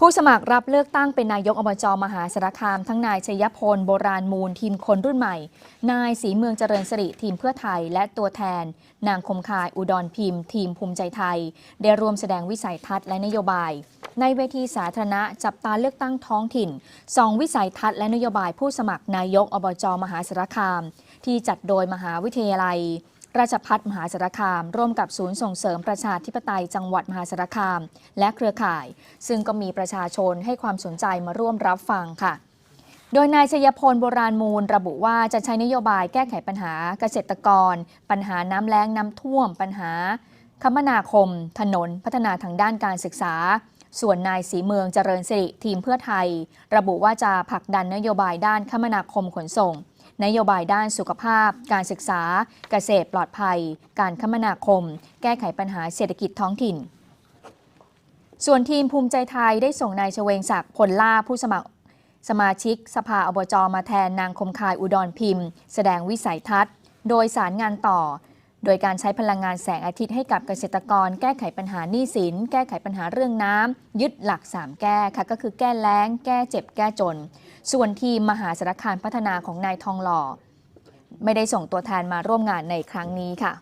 ผู้สมัครรับเลือกตั้งเป็นนายกอบจมหาสารคาม ทั้งนายชยพล โบราณมูล ทีมคนรุ่นใหม่ นายสีเมืองเจริญสิริทีมเพื่อไทย และตัวแทน นางคมคายอุดรพิมพ์ ทีมภูมิใจไทย ได้รวมแสดงวิสัยทัศน์และนโยบาย ในเวทีสาธารณะจับตาเลือกตั้งท้องถิ่นสองวิสัยทัศน์และนโยบายผู้สมัครนายกอบจมหาสารคาม ที่จัดโดยมหาวิทยาลัย ราชพัฒมหาสารคาม ร่วมกับศูนย์ส่งเสริมประชาธิปไตยจังหวัดมหาสารคาม และเครือข่าย ซึ่งก็มีประชาชนให้ความสนใจมาร่วมรับฟังค่ะ โดยนายชยพลโบราณมูล ระบุว่าจะใช้นโยบายแก้ไขปัญหาเกษตรกร ปัญหาน้ำแล้งน้ำท่วม ปัญหา คมนาคม ถนน พัฒนาทางด้านการศึกษา ส่วนนายสีเมืองเจริญสิริทีมเพื่อไทย ระบุว่าจะผลักดันนโยบายด้านคมนาคมขนส่ง นโยบายด้านสุขภาพ การศึกษา เกษตรปลอดภัย การคมนาคม แก้ไขปัญหาเศรษฐกิจท้องถิ่น ส่วนทีมภูมิใจไทยได้ส่งนายชเวงศักดิ์ผลล่าผู้สมัครสมาชิกสภาอบจมาแทนนางคมคายอุดรพิมพ์ แสดงวิสัยทัศน์ โดยสารงานต่อ โดยการใช้พลังงานแสงอาทิตย์ให้กับเกษตรกร แก้ไขปัญหาหนี้สิน แก้ไขปัญหาเรื่องน้ำยึดหลัก 3 แก้ค่ะก็คือแก้แล้ง แก้เจ็บ แก้จน ส่วนทีมมหาสารคามพัฒนาของนายทองหล่อ ไม่ได้ส่งตัวแทนมาร่วมงานในครั้งนี้ค่ะ